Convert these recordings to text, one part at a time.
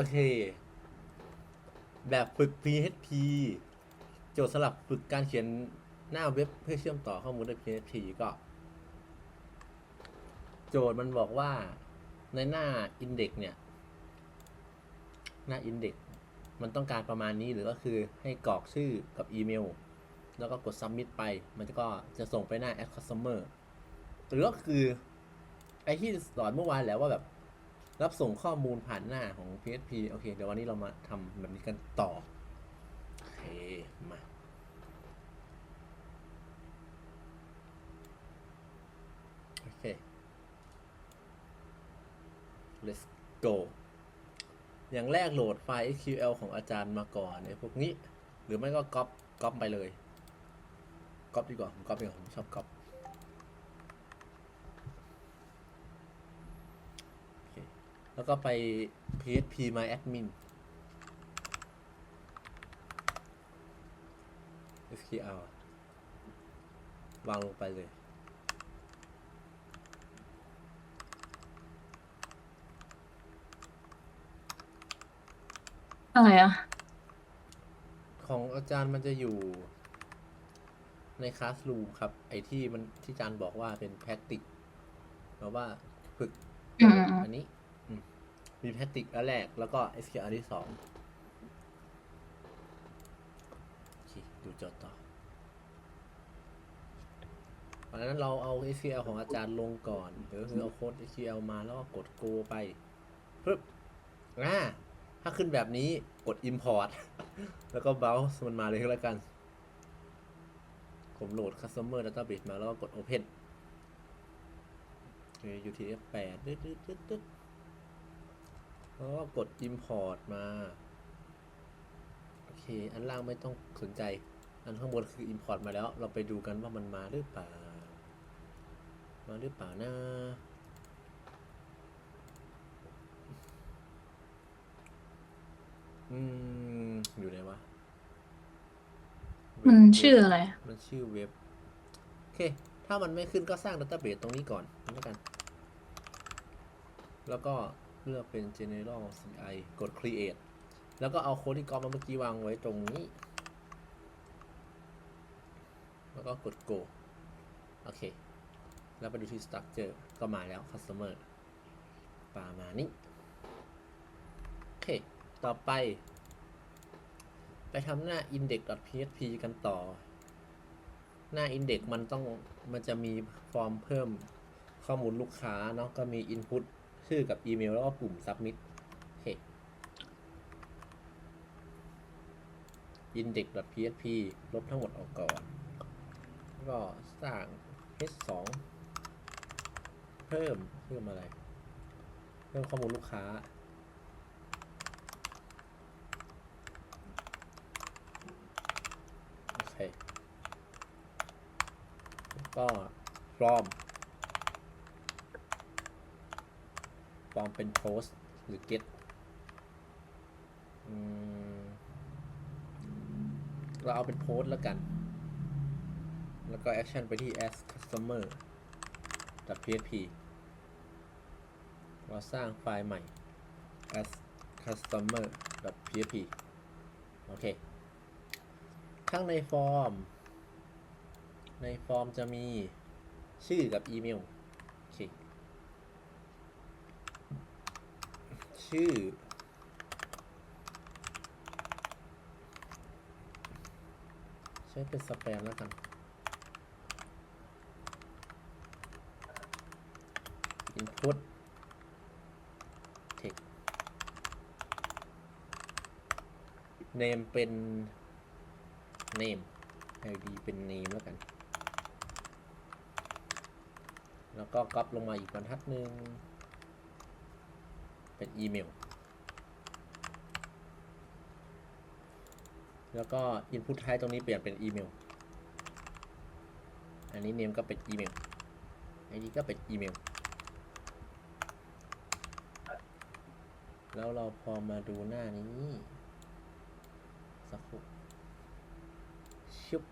โอเค แบบฝึก PHP โจทย์สำหรับฝึกการเขียนหน้าเว็บเพื่อเชื่อมต่อข้อมูลด้วย PHP ก็ โจทย์มันบอกว่าในหน้า index เนี่ย หน้า index มันต้องการประมาณนี้หรือก็คือให้กรอกชื่อกับอีเมล แล้วก็กด submit ไป มันก็จะส่งไปหน้า add customer หรือก็คือ ไอที่สอนเมื่อวานแล้วว่าแบบ รับส่งข้อมูลผ่านหน้าของ PHP โอเค เดี๋ยววันนี้เรามาทำแบบนี้กันต่อ โอเค มาโอเค let's go อย่างแรกโหลดไฟล์ SQL ของอาจารย์มาก่อนไอ้พวกนี้ หรือไม่ก็ก๊อปก๊อปไปเลยก๊อปดีกว่าผมก๊อปดีกว่าผมชอบก๊อปโอเค แล้วก็ไป php my admin SQL วางลงไปเลย อะไรอะ ของอาจารย์มันจะอยู่ในคลาส o ูมครับ ไอที่มันที่อาจารย์บอกว่าเป็นแพ c ติกแปลว่าฝึก อืม อันนี้อื มีแพ c ติกอันแรก แล้วก็ SQL อันที่สองโอเคดูจอต่อเพราะฉะนั้นเราเอา SQL ของอาจารย์ลงก่อนหรือคือเอาโค้ด SQL มาแล้วก็กด go ไปปึ๊บอ่าถ้าขึ้นแบบนี้กด import แล้วก็ browse มันมาเลยก็แล้วกัน ผมโหลด customer database มาแล้วก็กด open อเค UTF-8 ตึ๊ดตึ๊ดตึ๊ดตึ๊ด แล้วก็กด import มา โอเค อันล่างไม่ต้องสนใจ อันข้างบนคือ import มาแล้ว เราไปดูกันว่ามันมาหรือเปล่า มาหรือเปล่านะอืม อยู่ไหนวะ มันชื่ออะไร มันชื่อเว็บ โอเค ถ้ามันไม่ขึ้นก็สร้างดัต a b เบ e ตรงนี้ก่อนแล้วกัน แล้วก็เลือกเป็น general ci กด create แล้วก็เอาโค้ดที่ก๊อปมาเมื่อกี้วางไว้ตรงนี้ แล้วก็กด go โอเค แล้วไปดูที่ structure ก็มาแล้ว customer ประมาณนี้ โอเค ต่อไป ไปทำหน้า index.php กันต่อ หน้า index มันต้อง มันจะมีฟอร์มเพิ่มข้อมูลลูกค้าเนาะ ก็มี input ชื่อกับอีเมลแล้วก็ปุ่ม submit โอเค index.php ลบทั้งหมดออกก่อน ก็สร้าง h2 เพิ่มเพิ่มอะไร เพิ่มข้อมูลลูกค้า โอเค ก็ from from เป็น post หรือ get เราเอาเป็น post แล้วกัน แล้วก็ action ไปที่ as customer php เราสร้างไฟล์ใหม่ as customer php โอเค ข้างในฟอร์ม ในฟอร์มจะมีชื่อกับอีเมล โอเค ชื่อ ใช้เป็นสแปมแล้วกัน input text name เป็น name id เป็น name แล้วกัน แล้วก็ก๊อปลงมาอีกบรรทัดหนึ่ง เป็นอีเมล แล้วก็ input ท้ายตรงนี้เปลี่ยนเป็นอีเมล อันนี้ name ก็เป็นอีเมล id ก็เป็นอีเมล แล้วเราพอมาดูหน้านี้ สักครู่ชุบ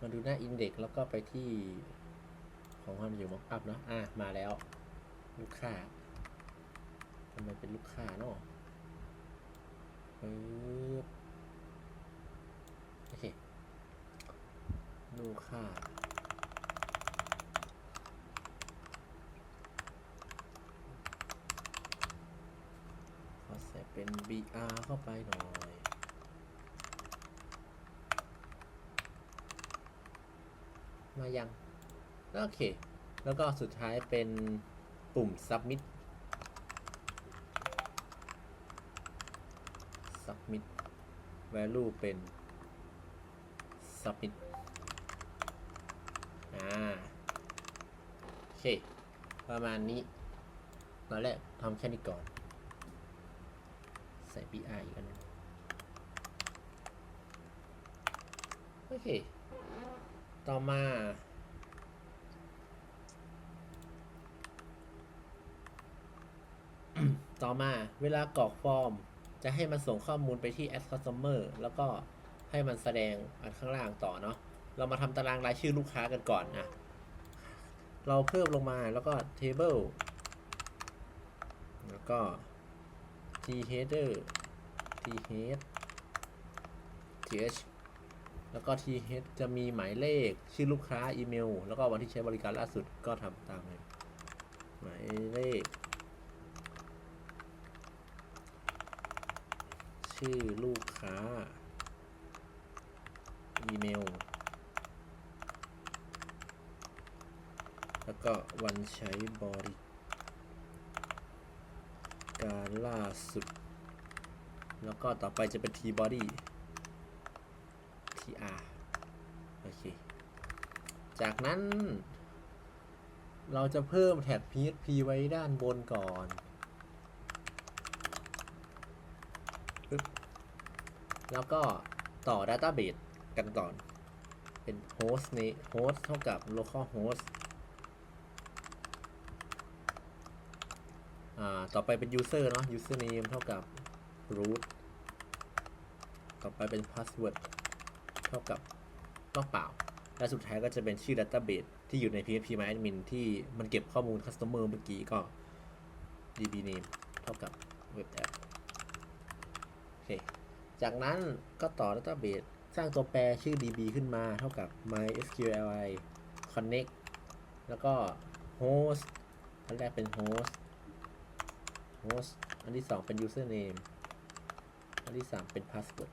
มาดูหน้า Index แล้วก็ไปที่ของความอยู่ Mockup เนอะอะ มาแล้ว ลูกค้า ทำไมเป็นลูกค้าเนาะปึ๊บโอเคดูกค่าขอใส่เป็น BR เข้าไปหน่อยมายัง โอเค แล้วก็สุดท้ายเป็นปุ่ม submit submit value เป็น submit อ่าโอเค ประมาณนี้ตอนแรกทำแค่นี้ก่อน ใส่ BR อีกอันนึงโอเค ต่อมาต่อมาเวลากรอกฟอร์ม จะให้มันส่งข้อมูลไปที่ add customer แล้วก็ให้มันแสดงอันข้างล่างต่อเนาะ เรามาทำตารางรายชื่อลูกค้ากันก่อนนะ เราเพิ่มลงมาแล้วก็ table แล้วก็ t header t head th แล้วก็ th จะมีหมายเลขชื่อลูกค้าอีเมล แล้วก็วันที่ใช้บริการล่าสุดก็ทำตามเลยหมายเลข ชื่อลูกค้า อีเมล แล้วก็วันใช้บริการล่าสุด แล้วก็ต่อไปจะเป็น T body TR โอเค จากนั้น เราจะเพิ่มแท็ก PHP ไว้ด้านบนก่อน ปึ๊บ แล้วก็ต่อ Database กันก่อน เป็น host นี้ host เท่ากับ local host อ่าต่อไปเป็น user เนาะ username เท่ากับ root ต่อไปเป็น password เท่ากับว่างเปล่า และสุดท้ายก็จะเป็นชื่อ database ที่อยู่ใน phpmyadmin ที่มันเก็บข้อมูล customer เมื่อกี้ก็ db name เท่ากับ web app โอเค จากนั้นก็ต่อ database สร้างตัวแปรชื่อ db ขึ้นมาเท่ากับ mysqli connect แล้วก็ host อันแรกเป็น host host อันที่สองเป็น username อันที่สามเป็น password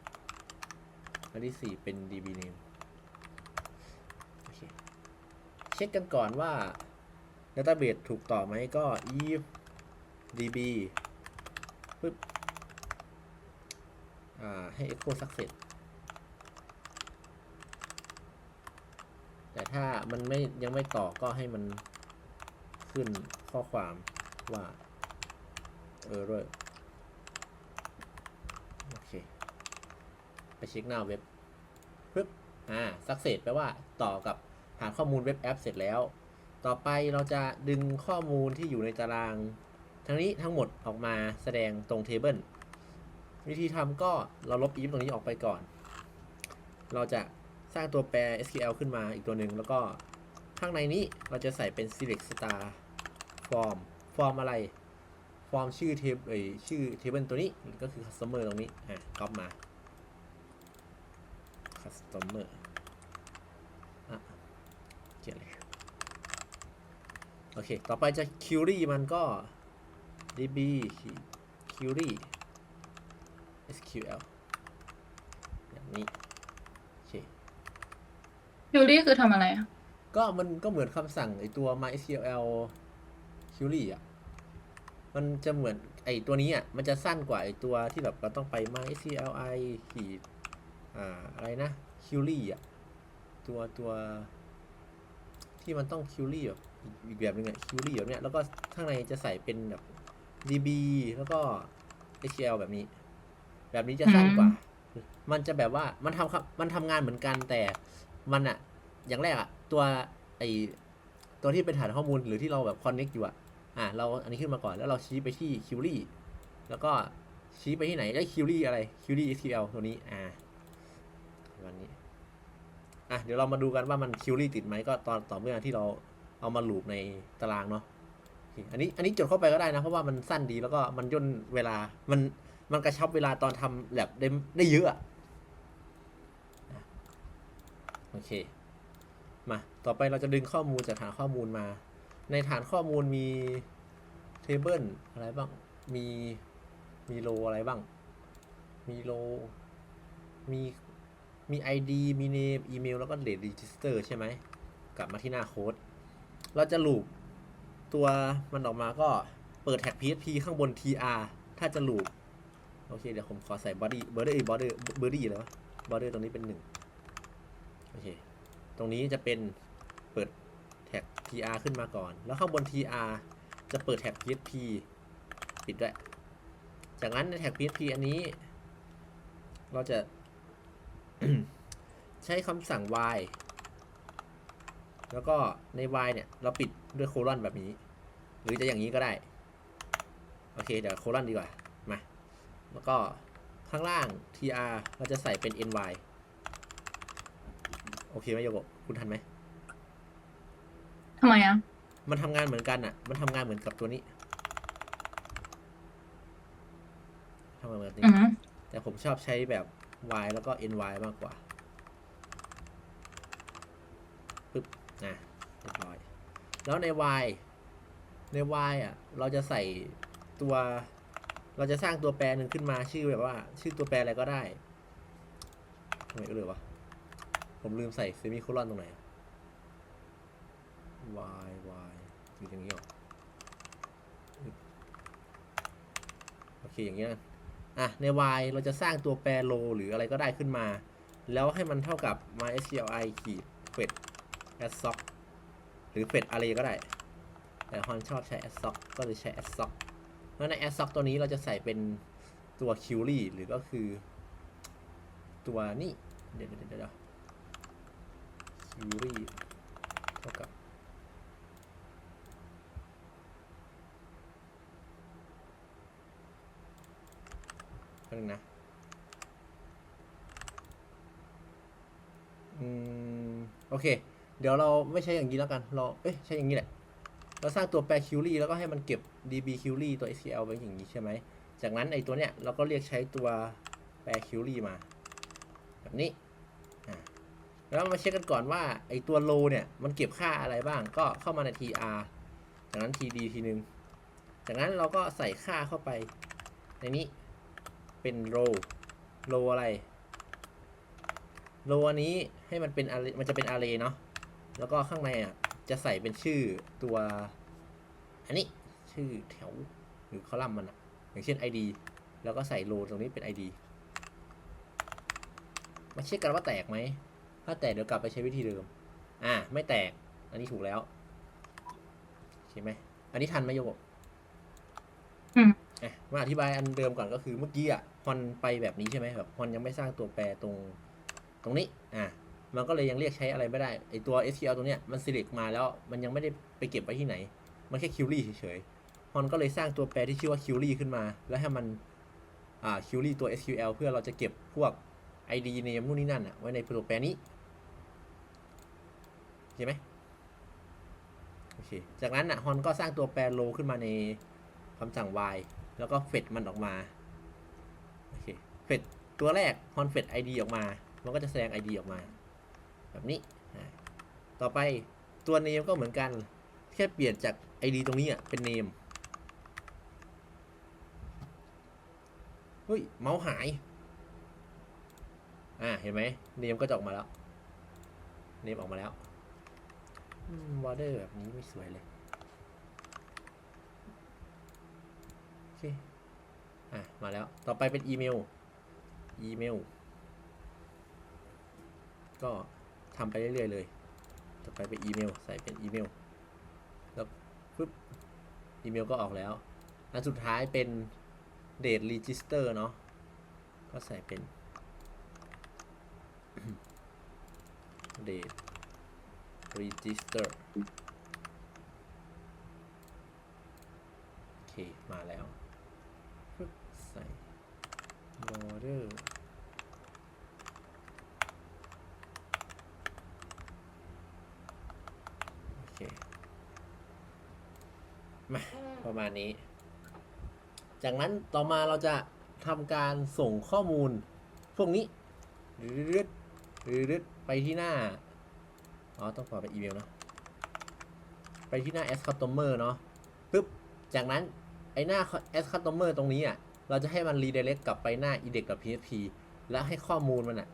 อันที่สี่เป็น db name โอเค เช็คกันก่อนว่า database ถูกต่อไหมก็ if db ปึ๊บ ให้ echo success แต่ถ้ามันไม่ยังไม่ต่อก็ให้มันขึ้นข้อความว่า error โอเค ไปเช็คหน้าเว็บปึ๊บอ่า success แปลว่าต่อกับหาข้อมูลเว็บแอปเสร็จแล้ว ต่อไปเราจะดึงข้อมูลที่อยู่ในตาราง ทั้งนี้ทั้งหมดออกมาแสดงตรง table วิธีทำก็เราลบ if ตรงนี้ออกไปก่อน เราจะสร้างตัวแปร SQL ขึ้นมาอีกตัวหนึ่งแล้วก็ข้างในนี้เราจะใส่เป็น select star form form อะไร form ชื่อเทปเอยชื่อ table ตัวนี้ก็คือ customer ตรงนี้อะก๊อปมา customer อะเขียนเลยโอเค ต่อไปจะ query มันก็ db query SQL แบบนี้โอเคยูรี่คือทำอะไรอะก็มันก็เหมือนคำสั่งไอตัว MySQL query อะ มันจะเหมือนไอตัวนี้อะ มันจะสั้นกว่าไอตัวที่แบบเราต้องไป MySQLi ขีดอ่าอะไรนะ query อะ ตัวตัว ที่มันต้อง query แบบอีกอีกแบบนึงอะ query แบบเนี้ยแล้วก็ข้างในจะใส่เป็นแบบ db แล้วก็ SQL แบบนี้ แบบนี้จะสั้นกว่า มันจะแบบว่ามันทำครับมันทำงานเหมือนกันแต่มันอะอย่างแรกอะตัวไอตัวที่เป็นฐานข้อมูลหรือที่เราแบบคอนเน็กอยู่อะอะเราอันนี้ขึ้นมาก่อนแล้วเราชี้ไปที่คิวรี่แล้วก็ชี้ไปที่ไหนได้คิวรี่อะไรคิวรี่ SQL ตัวนี้อ่าวันนี้อะเดี๋ยวเรามาดูกันว่ามันคิวรี่ติดไหมก็ตอนต่อเมื่อที่เราเอามาลูปในตารางเนาะโอเคอันนี้อันนี้จดเข้าไปก็ได้นะ เพราะว่ามันสั้นดีแล้วก็มันย่นเวลามัน มันกระชับเวลาตอนทำแลบได้ได้เยอะอะโอเค มา ต่อไปเราจะดึงข้อมูลจากฐานข้อมูลมา ในฐานข้อมูลมีเทเบิลอะไรบ้าง มี มีโลอะไรบ้าง มีโล มี มี ID มี name อีเมล แล้วก็ date register ใช่ไหม กลับมาที่หน้าโค้ด เราจะลูปตัวมันออกมาก็เปิดแท็ก PHP ข้างบน tr ถ้าจะลูป โอเคเดี๋ยวผมขอใส่ body border border border เลยวะ border ตรงนี้เป็นหนึ่งโอเค ตรงนี้จะเป็นเปิดแท็ก tr ขึ้นมาก่อน แล้วข้างบน tr จะเปิดแท็ก php ปิดด้วย จากนั้นในแท็ก php อันนี้ เราจะ ใช้คำสั่ง y แล้วก็ใน y เนี่ย เราปิดด้วยโคลอนแบบนี้ หรือจะอย่างนี้ก็ได้ โอเค เดี๋ยวโคลอนดีกว่า แล้วก็ข้างล่าง tr เราจะใส่เป็น ny โอเคไหมโยโกะคุณทันไหม ทำไมอะ มันทำงานเหมือนกันอะ มันทำงานเหมือนกับตัวนี้ทำงานเหมือนนี้ อือหือแต่ผมชอบใช้แบบ y แล้วก็ ny มากกว่า ปึ๊บนะเรียบร้อย แล้วใน y ใน y อะ เราจะใส่ตัว เราจะสร้างตัวแปรหนึ่งขึ้นมาชื่อแบบว่า ชื่อตัวแปรอะไรก็ได้ทำไมก็เลยวะผมลืมใส่เซมิโคลอนตรงไหน y y อยู่อย่างนี้หรออกโอเคอย่างเงี้ยอะใน y เราจะสร้างตัวแปรโลหรืออะไรก็ได้ขึ้นมา แล้วให้มันเท่ากับ mysqli ขีด fetch assoc หรือ fetch array ก็ได้ แต่ฮอนชอบใช้ assoc ก็เลยใช้ s o c assoc แล้วใน assoc ตัวนี้เราจะใส่เป็นตัว query หรือก็คือ ตัวนี่เดี๋ยวเดี๋ยวเดี๋ยวเดี๋ยว query เท่ากับแป๊บนึงนะอืมโอเค เดี๋ยวเราไม่ใช้อย่างนี้แล้วกัน เรา เอ้ย ใช้อย่างนี้แหละ เราสร้างตัวแปร query แล้วก็ให้มันเก็บ db query ตัว SQL ไว้อย่างนี้ใช่ไหม จากนั้นไอตัวเนี้ยเราก็เรียกใช้ตัวแปร query มา แบบนี้ แล้วมาเช็คกันก่อนว่าไอตัว low เนี่ยมันเก็บค่าอะไรบ้าง ก็เข้ามาใน tr จากนั้น td ทีนึง จากนั้นเราก็ใส่ค่าเข้าไปในนี้เป็นโรโรอะไรโรอันนี้ให้มันเป็นมันจะเป็นอาร์เรเนาะ แล้วก็ข้างในอะ จะใส่เป็นชื่อตัว อันนี้ชื่อแถวหรือคอลัมน์มันอะอย่างเช่น ID แล้วก็ใส่โรตรงนี้เป็น ID มาเช็คกันว่าแตกไหม ถ้าแตกเดี๋ยวกลับไปใช้วิธีเดิม อ่า ไม่แตก อันนี้ถูกแล้ว ใช่ไหม อันนี้ทันไหมโยกอืมอะมาอธิบายอันเดิมก่อนก็คือเมื่อกี้อะฮอนไปแบบนี้ใช่ไหมแบบฮอนยังไม่สร้างตัวแปรตรง ตรงนี้ อะ มันก็เลยยังเรียกใช้อะไรไม่ได้ไอตัว SQL ตรงเนี้ยมัน select มาแล้วมันยังไม่ได้ไปเก็บไว้ที่ไหน มันแค่ query เฉยๆฮอนก็เลยสร้างตัวแปรที่ชื่อว่า query ขึ้นมา แล้วให้มันอ่า query ตัว SQL เพื่อเราจะเก็บพวก ID name นู่นนี่นั่นอะไว้ในตัวแปรนี้โอเคไหมโอเค จากนั้นอะฮอนก็สร้างตัวแปร row ขึ้นมาในคำสั่ง y แล้วก็เฟดมันออกมา โอเค เฟดตัวแรกฮอนเฟด ID ออกมา มันก็จะแสดง ID ออกมา แบบนี้ ต่อไปตัว name ก็เหมือนกัน แค่เปลี่ยนจาก ID ตรงนี้เป็น name เฮ้ย เมาส์หาย อ่า เห็นไหม name ก็จะออกมาแล้ว name ออกมาแล้ววอเดอร์แบบนี้ไม่สวยเลย โอเค อะ มาแล้ว ต่อไปเป็นอีเมล อีเมล ก็ ทำไปเรื่อยๆเลยต่อไปเป็นอีเมล ใส่เป็นอีเมล แล้วปึ๊บ อีเมลก็ออกแล้ว อันสุดท้ายเป็น date register เนาะ ก็ใส่เป็น date register โอเค มาแล้ว ใส่ border โอเค มา ประมาณนี้ จากนั้นต่อมาเราจะทำการส่งข้อมูล พวกนี้รืดรืดไปที่หน้า อ๋อ ต้องขอไปอีเมลเนอะไปที่หน้า as customer เนาะปึ๊บ จากนั้นไอหน้า as customer ตรงนี้อะ เราจะให้มัน redirect กลับไปหน้า index.php แล้วให้ข้อมูลมันอะ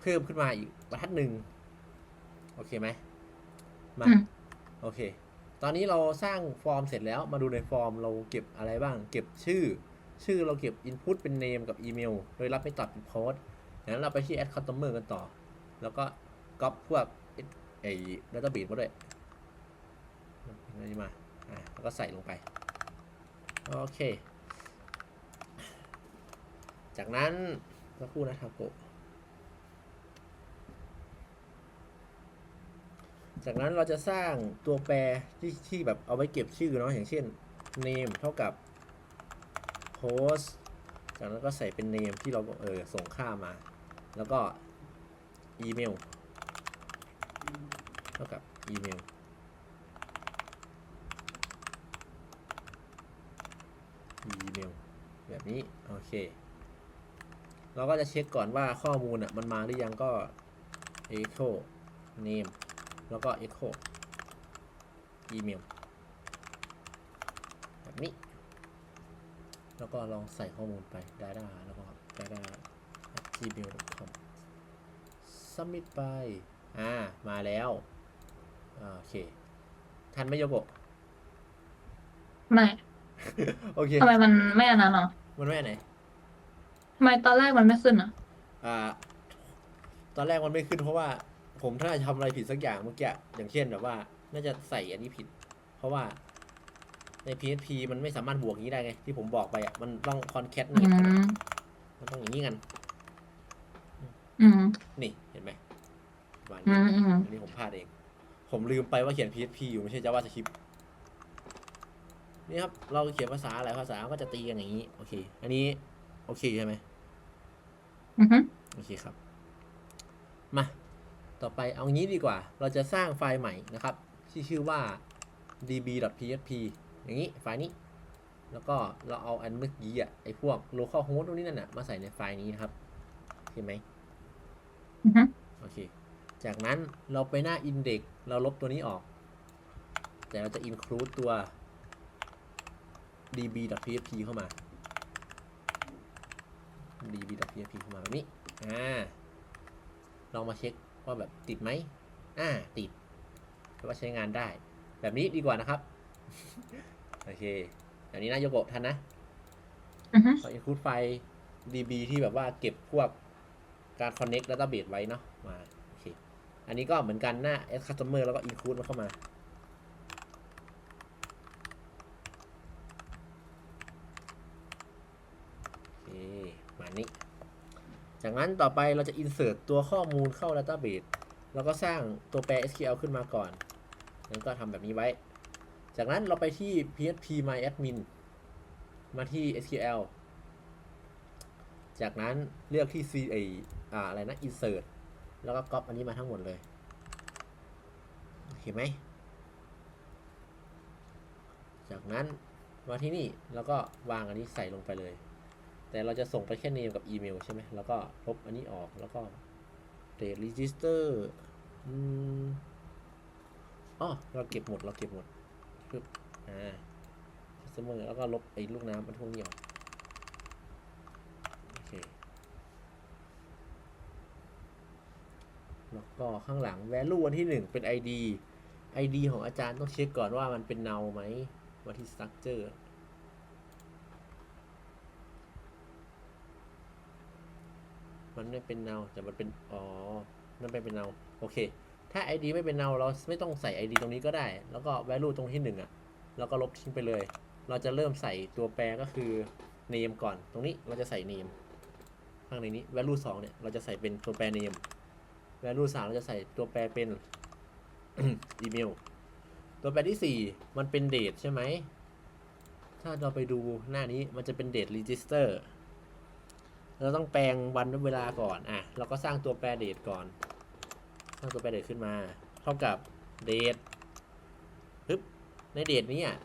เพิ่มขึ้นมาอีกบรรทัดหนึ่ง โอเคไหมมาอืมโอเค ตอนนี้เราสร้างฟอร์มเสร็จแล้วมาดูในฟอร์มเราเก็บอะไรบ้าง เก็บชื่อ ชื่อเราเก็บ input เป็น name กับอีเมลโดยรับไม่ตอบเป็น post อย่างนั้นเราไปที่ add customer กันต่อ แล้วก็ก๊อปพวกไอ้ database มาด้วยนนี้มาอ่าแล้วก็ใส่ลงไป โอเค จากนั้นสักครู่นะทาโก จากนั้นเราจะสร้างตัวแปรที่ที่แบบเอาไว้เก็บชื่อเนาะอย่างเช่น name เท่ากับ post จากนั้นก็ใส่เป็น name ที่เราเออส่งค่ามา แล้วก็อีเมลเท่ากับอีเมลอีเมลแบบนี้ โอเค เราก็จะเช็คก่อนว่าข้อมูลอะมันมาหรือยังก็ echo name แล้วก็ echo อีเมลแบบนี้ แล้วก็ลองใส่ข้อมูลไป data แล้วก็ data gmail.com submit ไป อ่า มาแล้วอ่าโอเค ทันไหมโยโกะไม่ โอเคทำไมมันไม่อันนั้นอะมันไม่อันไหนทำไมตอนแรกมันไม่ขึ้นอะ อ่า ตอนแรกมันไม่ขึ้นเพราะว่า ผมถ้าทำอะไรผิดสักอย่างเมื่อกี้อย่างเช่นแบบว่า น่าจะใส่อันนี้ผิด เพราะว่าใน PHP มันไม่สามารถบวกอย่างนี้ได้ไง ที่ผมบอกไปอะมันต้อง concat อืนี่มมันต้องอย่างนี้กัน อืมนี่เห็นไหมประมาณอืนี้มอืมอันนี้ผมพลาดเอง ผมลืมไปว่าเขียน PHP อยู่ไม่ใช่ JavaScript นี่ครับ เราเขียนภาษาหลายภาษาก็จะตีกันอย่างนี้ โอเค อันนี้ โอเคใช่ไหม อือฮึโอเคครับ มา ต่อไปเอางี้ดีกว่า เราจะสร้างไฟล์ใหม่นะครับที่ชื่อว่า db.php อย่างนี้ไฟล์นี้ แล้วก็เราเอาอันเมื่อกี้อะไอ้พวก localhost ตรงนี้นั่นน่ะมาใส่ในไฟล์นี้นะครับโอเคไหมอือฮึโอเค จากนั้นเราไปหน้า index เราลบตัวนี้ออก แต่เราจะ include ตัว db.php เข้ามา db.php เข้ามาแบบนี้ อ่า ลองมาเช็ค ว่าแบบติดไหมอ่าติดแปลว่าใช้งานได้ แบบนี้ดีกว่านะครับ โอเคแบบนี้นะโยโกะทันนะอือฮึขอ include ไฟล์ db ที่แบบว่าเก็บพวกการ connect database ไว้เนาะมาโอเคอันนี้ก็เหมือนกันหน้า as customer แล้วก็ include มันเข้ามา โอเค มานี้ จากนั้นต่อไปเราจะ insert ตัวข้อมูลเข้า database แล้วก็สร้างตัวแปร SQL ขึ้นมาก่อนนั้นก็ทำแบบนี้ไว้ จากนั้นเราไปที่ php myadmin มาที่ SQL จากนั้นเลือกที่ C ไออ่าอะไรนะ insert แล้วก็ copy อันนี้มาทั้งหมดเลย เห็นไหม จากนั้นมาที่นี่แล้วก็วางอันนี้ใส่ลงไปเลย แต่เราจะส่งไปแค่ name กับอีเมลใช่ไหมแล้วก็ลบอันนี้ออกแล้วก็ date register อืมอ๋อเราเก็บหมดเราเก็บหมดปึ๊บอ่า customer แล้วก็ลบไอ้ลูกน้ำมันพวกนี้ออกโอเคแล้วก็ข้างหลัง value อันที่หนึ่งเป็น id id ของอาจารย์ต้องเช็คก่อนว่ามันเป็น null ไหมมาที่ structure มันไม่เป็น null แต่มันเป็นอ๋อมันไม่เป็น null โอเค ถ้า id ไม่เป็น null เราไม่ต้องใส่ id ตรงนี้ก็ได้ แล้วก็ value ตรงที่หนึ่งอะแล้วก็ลบทิ้งไปเลย เราจะเริ่มใส่ตัวแปรก็คือ name ก่อน ตรงนี้เราจะใส่ name ข้างในนี้ value 2เนี่ยเราจะใส่เป็นตัวแปร name value 3เราจะใส่ตัวแปรเป็นอีเมลตัวแปรที่ 4 มันเป็น date ใช่ไหม ถ้าเราไปดูหน้านี้มันจะเป็น date register เราต้องแปลงวันเวลาก่อนอะเราก็สร้างตัวแปร date ก่อน สร้างตัวแปร date ขึ้นมา เท่ากับ date ปึ๊บใน date นี้อะ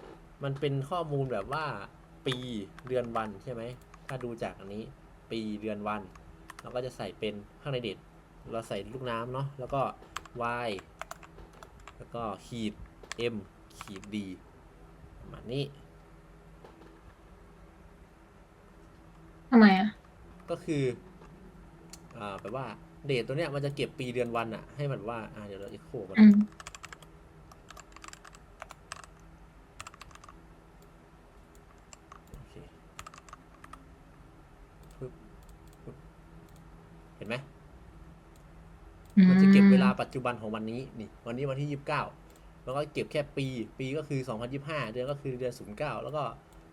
มันเป็นข้อมูลแบบว่าปีเดือนวันใช่ไหมถ้าดูจากอันนี้ปีเดือนวัน เราก็จะใส่เป็นข้างในเดทเราใส่ลูกน้ำเนาะแล้วก็ y แล้วก็ขีด m ขีด d ประมาณนี้ทำไมอะ ก็คืออ่าแบบว่าเดทตัวเนี้ยมันจะเก็บปีเดือนวันอะให้มันว่าอ่าเดี๋ยวเราเอ็กโคกันอืมโอเคปึ๊บปึ๊บเห็นไหมมันจะเก็บเวลาปัจจุบันของวันนี้นี่ วันนี้วันที่ยี่สิบเก้าแล้วก็เก็บแค่ปี ปีก็คือสองพันยี่ห้าเดือนก็คือเดือนศูนย์เก้าแล้วก็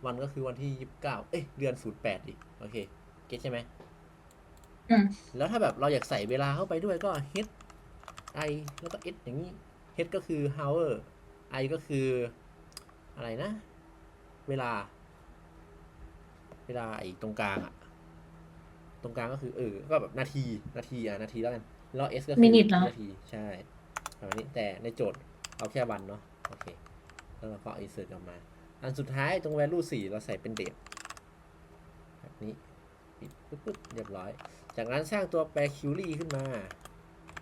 วันก็คือวันที่ยี่สิบเก้าเอ้ยเดือนศูนย์แปดดิโอเคเก็ตใช่ไหมอืม แล้วถ้าแบบเราอยากใส่เวลาเข้าไปด้วยก็ h i แล้วก็ s อย่างนี้ h ก็คือ hour i ก็คืออะไรนะ เวลา เวลาไอ้ตรงกลางอะตรงกลางก็คือเออ ก็แบบนาทีนาทีอะนาทีแล้วกันแล้ว s ก็คือ Minute เหรอ นาทีใช่ประมาณนี้แต่ในโจทย์เอาแค่วันเนาะโอเค แล้วเราก็ insert ออกมา อันสุดท้ายตรง value 4 เราใส่เป็นเดทแบบนี้ ปิดปึ๊บปึ๊บเรียบร้อย จากนั้นสร้างตัวแปร query ขึ้นมา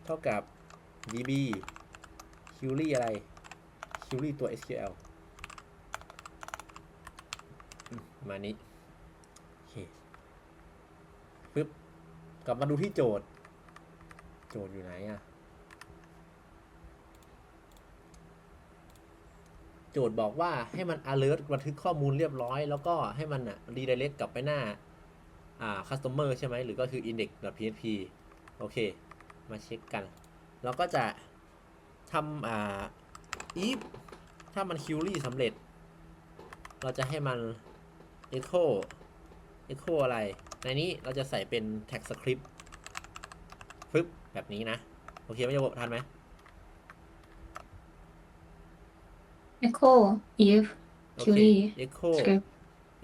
เท่ากับ db query อะไร query ตัว sql มานี้โอเคปึ๊บกลับมาดูที่โจทย์ โจทย์อยู่ไหนอะโจทย์บอกว่าให้มัน alert บันทึกข้อมูลเรียบร้อย แล้วก็ให้มันอะ redirect กลับไปหน้า อ่า customer ใช่ไหมหรือก็คือ index.php โอเค มาเช็คกัน เราก็จะทำอ่า if ถ้ามัน query สำเร็จ เราจะให้มัน echo echo อะไร ในนี้เราจะใส่เป็น tag script ฟึบแบบนี้นะ โอเคไหมโยบทันไหม echo if โอเค query echo script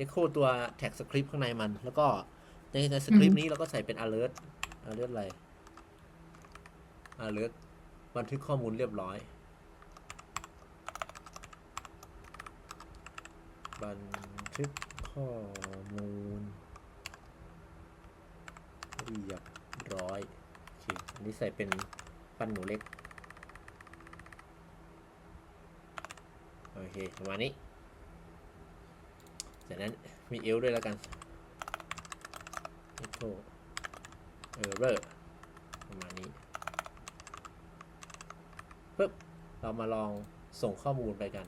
echo ตัว tag script ข้างในมันแล้วก็ ในในสคริปต์นี้เราก็ใส่เป็น alert alert อะไร alert บันทึกข้อมูลเรียบร้อย บันทึกข้อมูล เรียบร้อยโอเคอันนี้ใส่เป็นปันหนูเล็ก โอเค ประมาณนี้ จากนั้นมีเอลด้วยแล้วกัน echo error ประมาณนี้ปึ๊บเรามาลองส่งข้อมูลไปกัน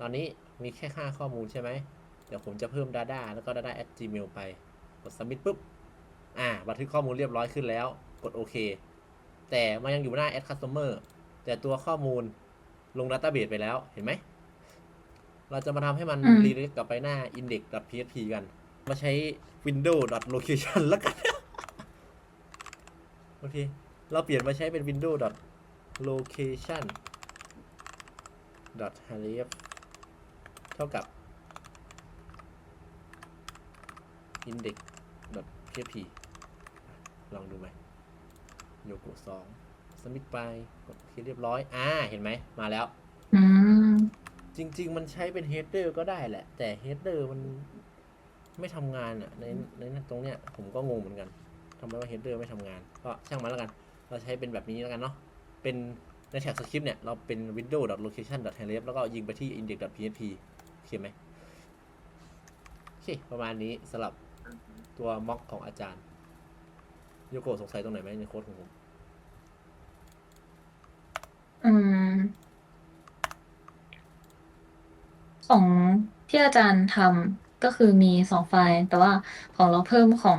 ตอนนี้มีแค่ค่าข้อมูลใช่ไหม เดี๋ยวผมจะเพิ่ม data แล้วก็ data at gmail ไป กด submit ปุ๊บ อ่า บันทึกข้อมูลเรียบร้อยขึ้นแล้ว กดโอเค แต่มันยังอยู่หน้า add customer แต่ตัวข้อมูลลง database ไปแล้ว เห็นไหม เราจะมาทำให้มันอืมรีเ e กลับไปหน้า index.php กัน มาใช้ windows.location แล้วกัน โอเค เราเปลี่ยนมาใช้เป็น windows.location .href เท่ากับ index.php ลองดูไหมโยโกสองสมิธไปกดโอเคเรียบร้อย อ่า เห็นไหม มาแล้วอืมจริง ๆ มันใช้เป็น header ก็ได้แหละ แต่ header มัน ไม่ทำงานอะในในตรงเนี้ยผมก็งงเหมือนกันทำไมว่า header ไม่ทำงาน ก็ช่างมันแล้วกัน เราใช้เป็นแบบนี้แล้วกันเนาะเป็นในแท็กสคริปต์เนี่ย เราเป็น window.location.href แล้วก็ยิงไปที่ index.php โอเคไหมโอเค ประมาณนี้สำหรับตัวม็อกของอาจารย์โยโกะสงสัยตรงไหนไหมในโค้ดของผม อืม ของที่อาจารย์ทำ ก็คือมีสองไฟล์ แต่ว่าของเราเพิ่มของ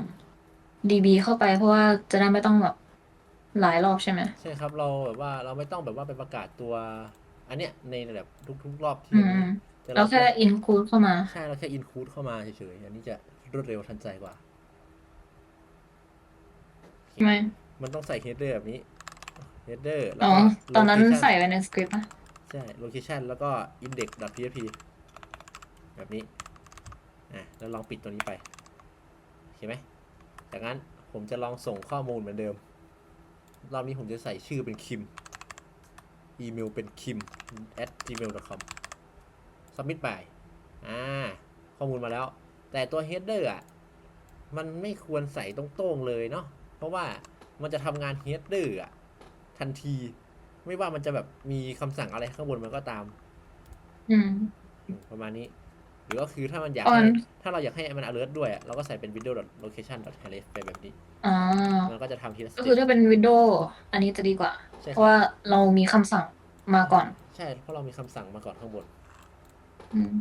DB เข้าไปเพราะว่าจะได้ไม่ต้องแบบหลายรอบใช่ไหม ใช่ครับเราแบบว่าเราไม่ต้องแบบว่าไปประกาศตัว อันเนี้ยในแบบทุก ๆ รอบที่อืมแต่เราแค่ include เข้ามา ใช่เราแค่อินคูดเข้ามาเฉยๆอันนี้จะรวดเร็วทันใจกว่าใช่ไหมมันต้องใส่เฮดเดอร์แบบนี้เฮดเดอร์แล้วอ๋อ ก็ ตอนนั้น location ใส่ไว้ในสคริปต์อะใช่ location แล้วก็ index.php แบบนี้ อะแล้วลองปิดตัวนี้ไปโอเคไหมจากนั้นผมจะลองส่งข้อมูลเหมือนเดิม รอบนี้ผมจะใส่ชื่อเป็นคิม อีเมลเป็น kim at gmail.com submit ไปอ่า ข้อมูลมาแล้ว แต่ตัว header อะ มันไม่ควรใส่ตรงๆเลยเนาะ เพราะว่ามันจะทำงานเฮดเดอร์อะทันที ไม่ว่ามันจะแบบมีคำสั่งอะไรข้างบนมันก็ตาม อืมอืมประมาณนี้ หรือก็คือถ้ามันอยากออให้นถ้าเราอยากให้มัน alert ด้วยอะเราก็ใส่เป็น window location href ไปแบบนี้ อ่ามันก็จะทำทีละสก็เต็คือปถ้าเป็นวิดีโออันนี้จะดีกว่า ใช่เพครัราะบว่าเรามีคำสั่งมาก่อน ใช่เพราะเรามีคำสั่งมาก่อนข้างบน อืม